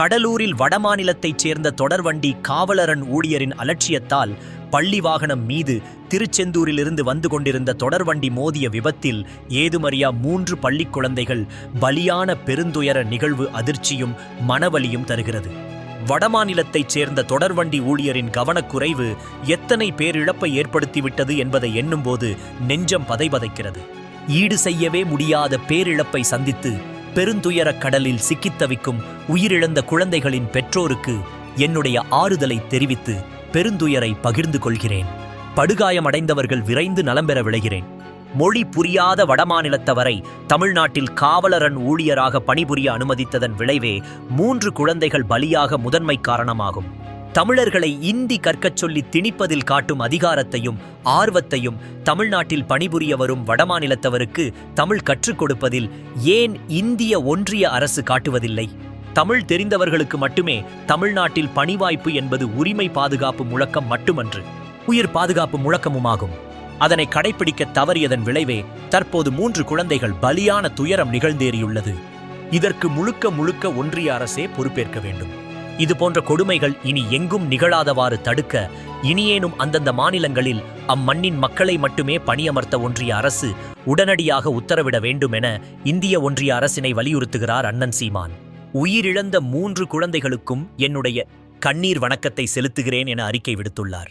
கடலூரில் வடமாநிலத்தைச் சேர்ந்த தொடர்வண்டி காவலரன் ஊழியரின் அலட்சியத்தால் பள்ளி வாகனம் மீது திருச்செந்தூரிலிருந்து வந்து கொண்டிருந்த தொடர்வண்டி மோதிய விபத்தில் ஏதுமறியா மூன்று பள்ளிக் குழந்தைகள் பலியான பெருந்துயர நிகழ்வு அதிர்ச்சியும் மனவலியும் தருகிறது. வடமாநிலத்தைச் சேர்ந்த தொடர்வண்டி ஊழியரின் கவனக்குறைவு எத்தனை பேரிழப்பை ஏற்படுத்திவிட்டது என்பதை எண்ணும்போது நெஞ்சம் பதைபதைக்கிறது. ஈடு செய்யவே முடியாத பேரிழப்பை சந்தித்து பெருந்துயரக் கடலில் சிக்கித் தவிக்கும் உயிரிழந்த குழந்தைகளின் பெற்றோருக்கு என்னுடைய ஆறுதலை தெரிவித்து பெருந்துயரை பகிர்ந்து கொள்கிறேன். படுகாயமடைந்தவர்கள் விரைந்து நலம் பெற விளைகிறேன் மொழி புரியாத வடமாநிலத்தவரை தமிழ்நாட்டில் காவலரன் ஊழியராக பணிபுரிய அனுமதித்ததன் விளைவே மூன்று குழந்தைகள் பலியாக முதன்மை காரணமாகும். தமிழர்களை இந்தி கற்கச் சொல்லி திணிப்பதில் காட்டும் அதிகாரத்தையும் ஆர்வத்தையும் தமிழ்நாட்டில் பணிபுரிய வரும் வடமாநிலத்தவருக்கு தமிழ் கற்றுக் கொடுப்பதில் ஏன் இந்திய ஒன்றிய அரசு காட்டுவதில்லை? தமிழ் தெரிந்தவர்களுக்கு மட்டுமே தமிழ்நாட்டில் பணிவாய்ப்பு என்பது உரிமை பாதுகாப்பு முழக்கம் மட்டுமன்று உயிர் பாதுகாப்பு முழக்கமுமாகும். அதனை கடைபிடிக்க தவறியதன் விளைவே தற்போது மூன்று குழந்தைகள் பலியான துயரம் நிகழ்ந்தேறியுள்ளது. இதற்கு முழுக்க முழுக்க ஒன்றிய அரசே பொறுப்பேற்க வேண்டும். இது போன்ற கொடுமைகள் இனி எங்கும் நிகழாதவாறு தடுக்க இனியேனும் அந்தந்த மாநிலங்களில் அம்மண்ணின் மக்களை மட்டுமே பணியமர்த்த ஒன்றிய அரசு உடனடியாக உத்தரவிட வேண்டும் என இந்திய ஒன்றிய அரசினை வலியுறுத்துகிறார் அண்ணன் சீமான். உயிரிழந்த மூன்று குழந்தைகளுக்கும் என்னுடைய கண்ணீர் வணக்கத்தை செலுத்துகிறேன் என அறிக்கை விடுத்துள்ளார்.